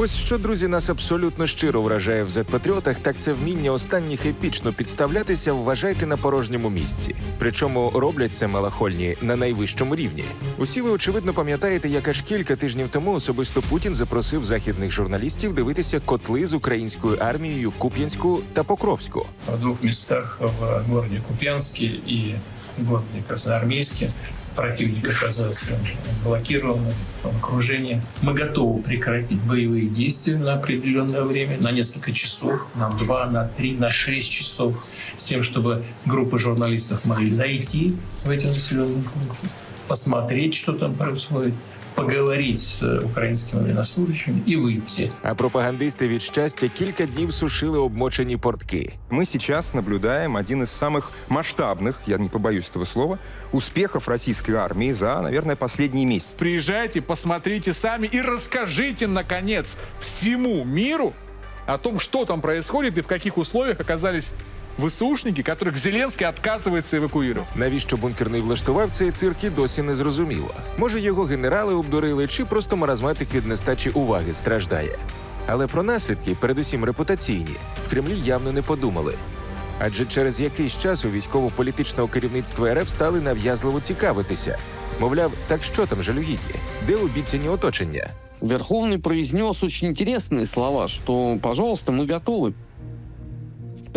Ось що, друзі, нас абсолютно щиро вражає в зет-патріотах, так це вміння останніх епічно підставлятися, вважайте на порожньому місці. Причому роблять це малахольні на найвищому рівні. Усі ви очевидно пам'ятаєте, як аж кілька тижнів тому особисто Путін запросив західних журналістів дивитися котли з українською армією в Куп'янську та Покровську. в двух местах в городе Купянске и городе Красноармейске. Противник оказался блокированным в окружении. Мы готовы прекратить боевые действия на определенное время, на несколько часов, на два, на три, на шесть часов, с тем, чтобы группы журналистов могли зайти в эти населенные пункты, посмотреть, что там происходит, поговорить с украинскими военнослужащими и выйти. А пропагандисти від щастя кілька днів сушили обмочені портки. Мы сейчас наблюдаем один из самых масштабных, я не побоюсь этого слова, успехов российской армии за, наверное, последний месяц. Приезжайте, посмотрите сами и расскажите, наконец, всему миру о том, что там происходит и в каких условиях оказались ВСУшники, которых Зеленский отказывается эвакуировать. Навіщо бункерний влаштував цей цирк і досі не зрозуміло. Може, його генерали обдурили, чи просто маразматик від нестачі уваги страждає. Але про наслідки, передусім репутаційні, в Кремлі явно не подумали. Адже через якийсь час у військово-політичного керівництва РФ стали нав'язливо цікавитися. Мовляв, так що там жалюгідні? Де обіцяні оточення? Верховный произнес очень интересные слова, что, пожалуйста, мы готовы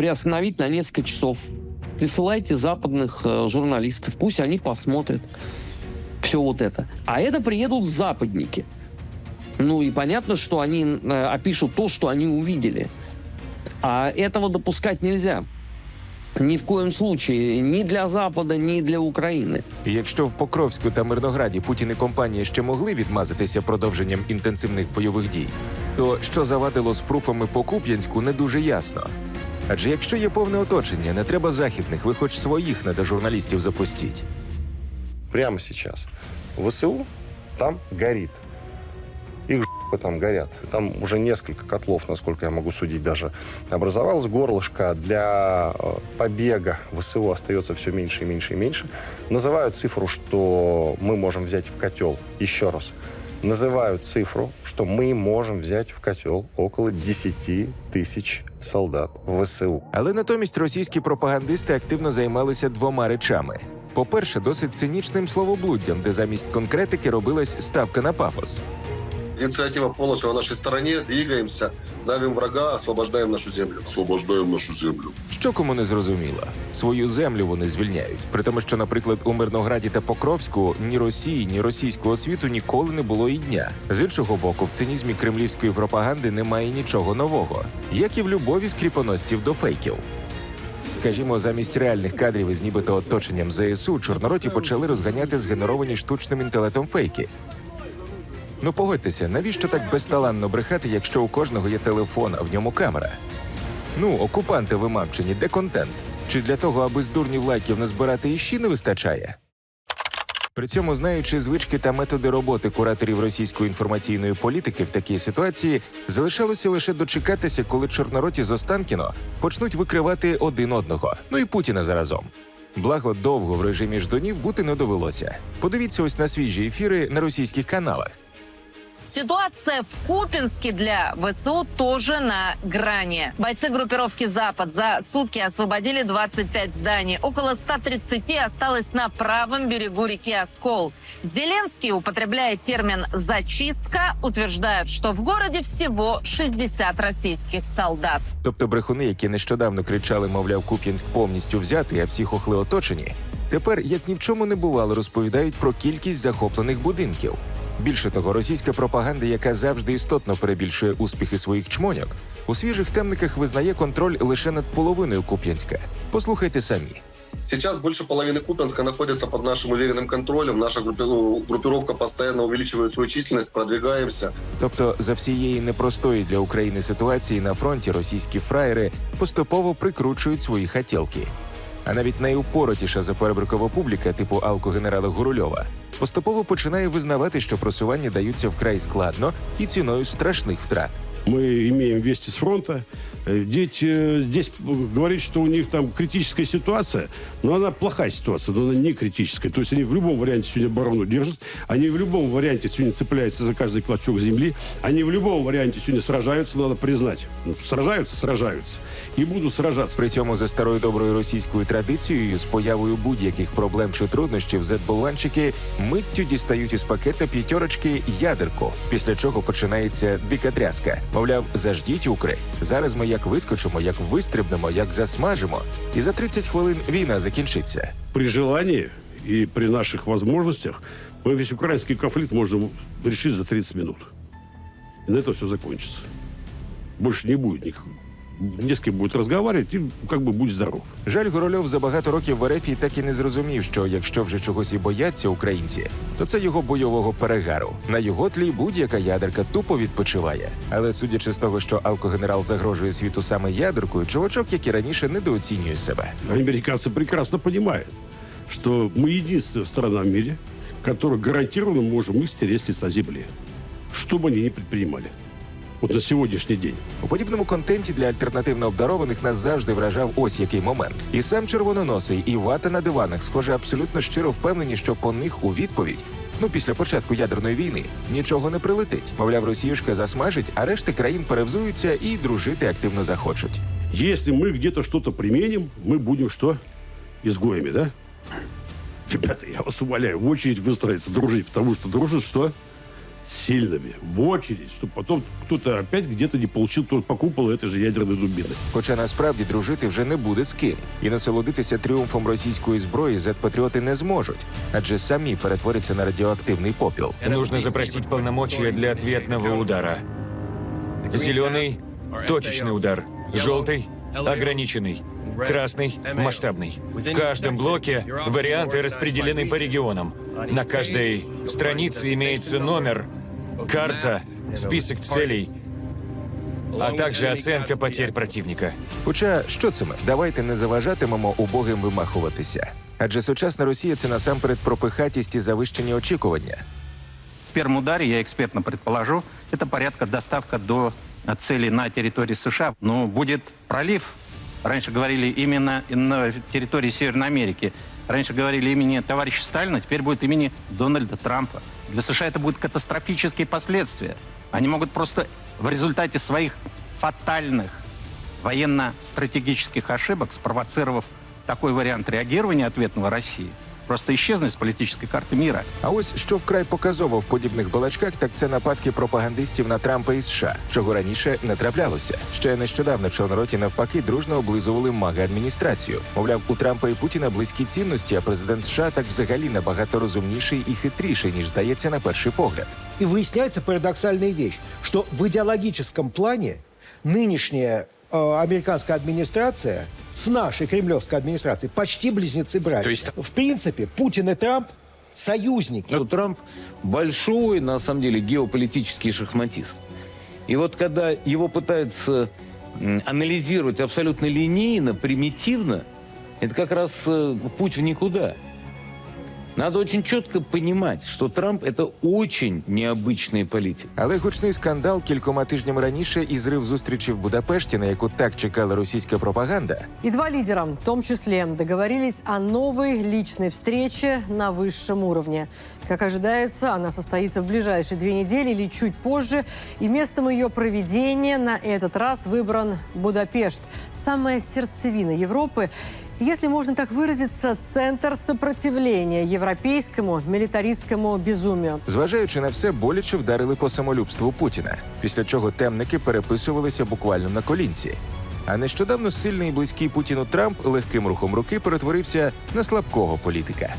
приостановить на несколько часов. Присылайте западных э, журналистов, пусть они посмотрят все вот это. А это приедут западники. Ну и понятно, что они э, опишут то, что они увидели. А этого допускать нельзя. Ни в коем случае. Ни для Запада, ни для Украины. І якщо в Покровську та Мирнограді Путін і компанія ще могли відмазатися продовженням інтенсивних бойових дій, то що завадило з пруфами по Куп'янську, не дуже ясно. Адже якщо є повне оточення, не треба західних, ви хоч своїх не до журналістів запустіть. прямо сейчас. ВСУ там горит. Их ж**ы там горят. Там уже несколько котлов, насколько я могу судить, даже образовалось горлышко. Для э, побега ВСУ остается все меньше и меньше и меньше. Называют цифру, что мы можем взять в котел. Еще раз. Называют цифру, что мы можем взять в котел около 10 тысяч солдат в ВСУ. Але натомість російські пропагандисти активно займалися двома речами: по-перше, досить цинічним словоблуддям, де замість конкретики робилась ставка на пафос. Инициатива полностью на нашей стороне. Двигаемся, давим врага, освобождаем нашу землю. Освобождаем нашу землю. Що кому не зрозуміло, свою землю вони звільняють. При тому, що, наприклад, у Мирнограді та Покровську ні Росії, ні російського світу ніколи не було і дня. З іншого боку, в цинізмі кремлівської пропаганди немає нічого нового, як і в любові скріпоностів до фейків. Скажімо, замість реальних кадрів із нібито оточенням ЗСУ чорнороті почали розганяти згенеровані штучним інтелектом фейки. Ну погодьтеся, навіщо так безталанно брехати, якщо у кожного є телефон, а в ньому камера? Ну, окупанти вимамчені, де контент? Чи для того, аби з дурнів лайків назбирати іщі не вистачає? При цьому, знаючи звички та методи роботи кураторів російської інформаційної політики в такій ситуації, залишалося лише дочекатися, коли чорнороті з Останкіно почнуть викривати один одного, ну і Путіна заразом. Благо довго в режимі ждунів бути не довелося. Подивіться ось на свіжі ефіри на російських каналах. Ситуация в Купинске для ВСУ тоже на грани. Бойцы группировки «Запад» за сутки освободили 25 зданий. Около 130 осталось на правом берегу реки Оскол. Зеленский, употребляя термин «зачистка», утверждает, что в городе всего 60 российских солдат. Тобто брехуни, які нещодавно кричали, мовляв, Куп'янськ повністю взятий, а всі хохли оточені, тепер, як ні в чому не бувало, розповідають про кількість захоплених будинків. Більше того, російська пропаганда, яка завжди істотно перебільшує успіхи своїх чмоньок, у свіжих темниках визнає контроль лише над половиною Куп'янська. Послухайте самі. Сейчас больше половины Купенска находится под нашим уверенным контролем. Наша ну, группировка постоянно увеличивает свою численность, продвигаемся. Тобто, за всієї непростої для України ситуації на фронті російські фраєри поступово прикручують свої хотілки. А навіть найупоротіша заперебрикова публіка, типу алкогенерала Гурульова, поступово починає визнавати, що просування даються вкрай складно і ціною страшних втрат мы имеем вести с фронта. Э, Ведь э, здесь говорит, что у них там критическая ситуация, но она плохая ситуация, но она не критическая. То есть они в любом варианте сегодня оборону держат, они в любом варианте сегодня цепляются за каждый клочок земли, они в любом варианте сегодня сражаются, надо признать. Ну, Сражаются, сражаются. И будут сражаться. При цьому за старою доброю російською традицією з появою будь-яких проблем чи труднощів зетболванчики миттю дістають із пакета п'ятерочки ядерку, після чого починається дика тряска. Мовляв, заждіть укри. Зараз ми як вискочимо, як вистрибнемо, як засмажимо, і за 30 хвилин війна закінчиться. При желанні і при наших можливостях ми весь український конфлікт можемо вирішити за 30 минут. І на це все закінчиться. Больше не будет никакого Не с кем будет разговаривать, и как бы будь здоров. Жаль, Горольов за багато років в РФ так і не зрозумів, що якщо вже чогось і бояться українці, то це його бойового перегару. На його тлі будь-яка ядерка тупо відпочиває. Але судячи з того, що алкогенерал загрожує світу саме ядеркою, чувачок, як і раніше, недооцінює себе. Американцы прекрасно понимают, что мы единственная страна в мире, которая гарантированно можем их стереть с лица земли. Что бы они ни предпринимали. Вот на сегодняшний день. У подібному контенті для альтернативно обдарованих нас завжди вражав ось який момент. І сам червононосий, і вата на диванах, схоже, абсолютно щиро впевнені, що по них у відповідь. Ну, після початку ядерної війни нічого не прилетить. Мовляв, Росіюшка засмажить, а решти країн перевзуються і дружити активно захочуть. Если мы где-то что-то применим, мы будем что? Изгоями, да? Ребята, я вас умоляю, в очередь выстроиться, дружить, потому что дружат что? С сильными. В очередь, чтобы потом кто-то опять где-то не получил тот по куполу этой же ядерной дубины. Хоча насправді дружити вже не буде з ким, і насолодитися тріумфом російської зброї зет-патріоти не зможуть, адже самі перетворяться на радіоактивний попіл. Нужно запросить полномочия для ответного удара. Зеленый – точечный удар. Желтый – ограниченный. Красный – масштабный. В каждом блоке варианты распределены по регионам. На каждой странице имеется номер, карта, список целей, а также оценка потерь противника. Хоча що це ми? Давайте не заважатимемо убогим вимахуватися. Адже сучасна Росія це насамперед пропихатість і завищені очікування. В первом ударе, я экспертно предположу, это порядка доставка до э, цели на территории США. Ну, будет пролив. Раньше говорили именно на территории Северной Америки. Раньше говорили имени товарища Сталина, теперь будет имени Дональда Трампа. Для США это будут катастрофические последствия. Они могут просто в результате своих фатальных военно-стратегических ошибок, спровоцировав такой вариант реагирования ответного России, просто исчезнуть с политической карты мира. А ось що вкрай показово в подібних балачках, так це нападки пропагандистів на Трампа і США, чого раніше не траплялося. Ще нещодавно чорнороті навпаки дружно облизували мага адміністрацію. Мовляв, у Трампа і Путіна близькі цінності, а президент США так взагалі набагато розумніший і хитріший, ніж здається на перший погляд. И выясняется парадоксальная вещь, что в идеологическом плане нынешняя э, американская администрация С нашей кремлевской администрацией почти близнецы-братья. То есть- В принципе, Путин и Трамп союзники. Ну, Трамп большой, на самом деле, геополитический шахматист. И вот когда его пытаются анализировать абсолютно линейно, примитивно, это как раз э, путь в никуда. Надо очень четко понимать, что Трамп – это очень необычный политик. Але гучний скандал кількома тижнями раніше і зрив зустрічі в Будапешті, на яку так чекала російська пропаганда, И два лидера, в том числе, договорились о новой личной встрече на высшем уровне. Как ожидается, она состоится в ближайшие две недели или чуть позже. И местом ее проведения на этот раз выбран Будапешт, самая сердцевина Европы. Если можно так выразиться, центр сопротивления европейскому милитаристскому безумию. Зважаючи на все, боляче вдарили по самолюбству Путіна, після чого темники переписувалися буквально на колінці. А нещодавно сильний і близький Путіну Трамп легким рухом руки перетворився на слабкого політика.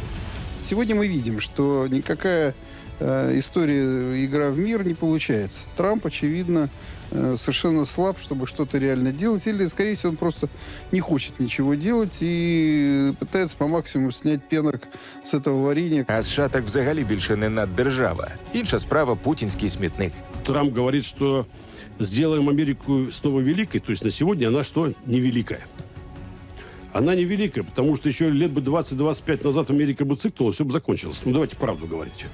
Сегодня мы видим, что никакая э, история игра в мир не получается. Трамп, очевидно, э, совершенно слаб, чтобы что-то реально делать, или, скорее всего, он просто не хочет ничего делать и пытается по максимуму снять пенок с этого варенья. А США так взагалі більше не наддержава. Інша справа путінський смітник. Трамп говорит, что сделаем Америку снова великой, то есть на сегодня она что? Невеликая. Она невеликая, потому что еще лет бы 20-25 назад Америка бы цикнула, все бы закончилось. Ну, давайте правду говорить.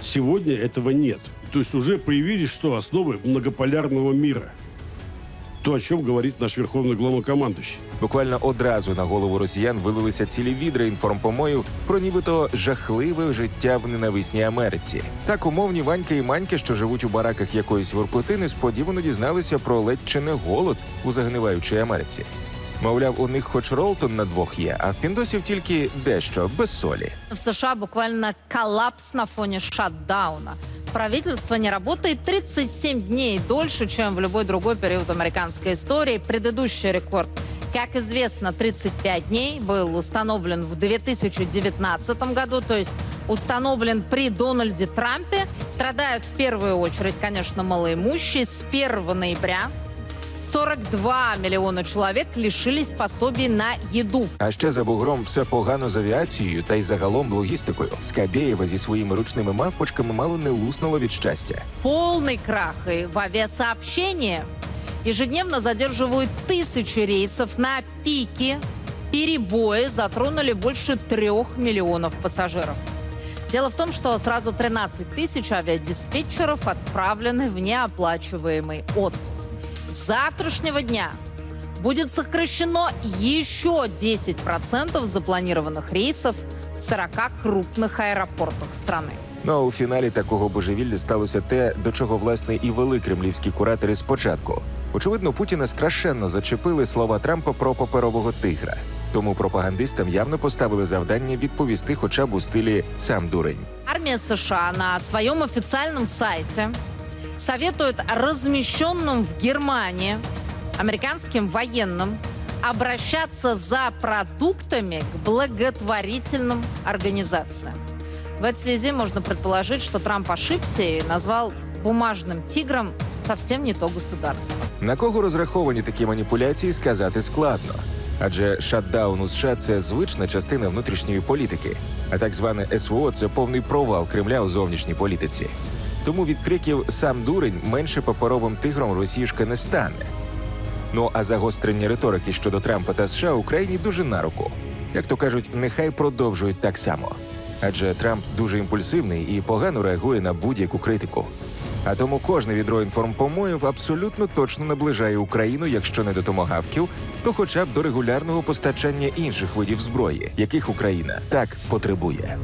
Сегодня этого нет. То есть уже появились что? Основы многополярного мира. То, о чем говорит наш верховный главнокомандующий. Буквально одразу на голову росіян вилилися цілі відри інформпомою про нібито жахливе життя в ненависній Америці. Так умовні Ваньки і Маньки, що живуть у бараках якоїсь воркоти, несподівано дізналися про ледь чи не голод у загниваючій Америці. Мовляв, у них хоч Ролтон на двох є, а в піндосів тільки дещо без солі. В США буквально коллапс на фоне шатдауна. Правительство не работает 37 дней дольше, чем в любой другой период американской истории. Предыдущий рекорд, как известно, 35 дней был установлен в 2019 году, то есть установлен при Дональде Трампе. Страдают в первую очередь, конечно, малоимущие. С 1 ноября 42 миллиона человек лишились пособий на еду. А ще за бугром все погано з авіацією та й загалом логістикою. Скабєєва зі своїми ручними мавпочками мало не луснуло від щастя. полный крах и в авиасообщении. Ежедневно задерживают тысячи рейсов на пике. Перебои затронули больше трех миллионов пассажиров. Дело в том, что сразу 13 тысяч авиадиспетчеров отправлены в неоплачиваемый отпуск. С завтрашнего дня будет сокращено еще 10% запланированных рейсов в 40 крупных аэропортах страны. Ну а у фіналі такого божевілля сталося те, до чого власне і вели кремлівські куратори спочатку. Очевидно, Путіна страшенно зачепили слова Трампа про паперового тигра. Тому пропагандистам явно поставили завдання відповісти, хоча б у стилі сам дурень. Армия США на своем официальном сайте советует размещенным в Германии американским военным обращаться за продуктами к благотворительным организациям. В этой связи можно предположить, что Трамп ошибся и назвал бумажным тигром совсем не то государство. На кого розраховані такі маніпуляції, сказати складно. Адже шатдаун у США це звична частина внутрішньої політики, а так зване СВО це повний провал Кремля у зовнішній політиці. Тому від криків сам дурень менше паперовим тигром росіюшка не стане. Ну а загострення риторики щодо Трампа та США Україні дуже на руку. Як то кажуть, нехай продовжують так само. Адже Трамп дуже імпульсивний і погано реагує на будь-яку критику. А тому кожне відро інформпомоїв абсолютно точно наближає Україну, якщо не до томогавків, то хоча б до регулярного постачання інших видів зброї, яких Україна так потребує.